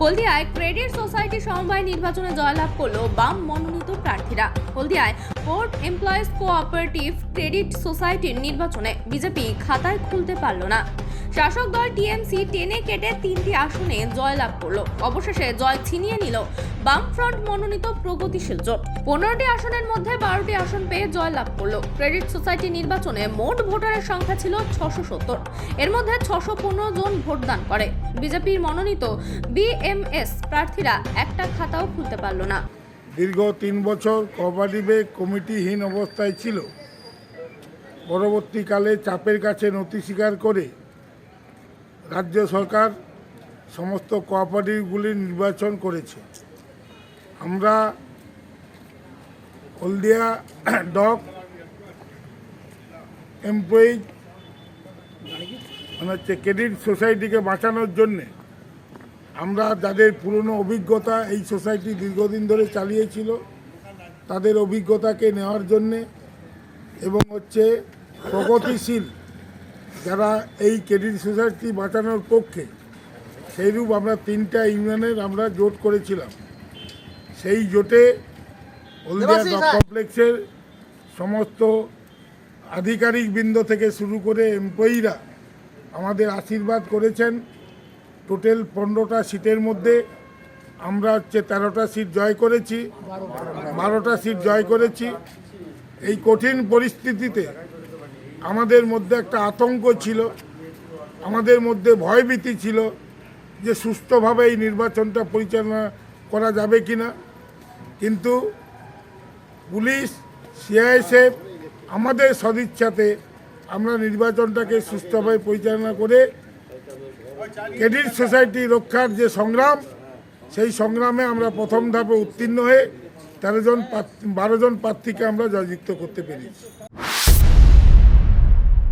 হলদিয়ায় credit society সমবায় নির্বাচনে জয়লাভ করল বাম মনোনীত প্রার্থীরা। হলদিয়ায় পোর্ট এমপ্লয়িজ কোঅপারেটিভ ক্রেডিট সোসাইটির নির্বাচনে বিজেপি খাতায় খুলতে পারল না। শাসক দল টিএমসি টেনে কেটে তিনটি আসনে জয়লাভ করল। অবশেষে জয় ছিনিয়ে নিল বামফ্রন্ট মনোনীত প্রগতিশীল জোট। পনেরোটি আসনের মধ্যে বারোটি আসন পেয়ে জয়লাভ করল। ক্রেডিট সোসাইটি নির্বাচনে মোট ভোটারের সংখ্যা ছিল ছশো সত্তর। এর মধ্যে ছশো পনেরো জন ভোটদান করে। বিজেপির মনোনীত বিএমএস প্রার্থীরা একটা খাতাও খুলতে পারল না। দীর্ঘ তিন বছর কোঅপারেটিভে কমিটিহীন অবস্থায় ছিল। পরবর্তীকালে চাপের কাছে নথি স্বীকার করে রাজ্য সরকার সমস্ত কোঅপারেটিভগুলি নির্বাচন করেছে। আমরা হলদিয়া ডক এমপ্লয়িজ মানে হচ্ছে ক্রেডিট সোসাইটিকে বাঁচানোর জন্যে আমরা যাদের পুরনো অভিজ্ঞতা এই সোসাইটি দীর্ঘদিন ধরে চালিয়েছিল তাদের অভিজ্ঞতাকে নেওয়ার জন্যে এবং হচ্ছে প্রগতিশীল যারা এই ক্রেডিট সোসাইটি বাঁচানোর পক্ষে সেইরূপ আমরা তিনটা ইউনিয়নের আমরা জোট করেছিলাম। সেই জোটে হলদিয়া কমপ্লেক্সের সমস্ত আধিকারিক বৃন্দ থেকে শুরু করে এমপ্লয়িরা আমাদের আশীর্বাদ করেছেন। টোটাল পনেরোটা সিটের মধ্যে আমরা হচ্ছে তেরোটা সিট জয় করেছি, বারোটা সিট জয় করেছি। এই কঠিন পরিস্থিতিতে আমাদের মধ্যে একটা আতঙ্ক ছিল, আমাদের মধ্যে ভয়ভীতি ছিল যে সুস্থভাবে এই নির্বাচনটা পরিচালনা করা যাবে কি না কিন্তু পুলিশ, সিআইএসএফ আমাদের সদিচ্ছাতে আমরা নির্বাচনটাকে সুস্থভাবে পরিচালনা করে ক্রেডিট সোসাইটি রক্ষার যে সংগ্রাম, সেই সংগ্রামে আমরা প্রথম ধাপে উত্তীর্ণ হয়ে তেরোজন জন বারো জন প্রার্থীকে আমরা জয়যুক্ত করতে পেরেছি।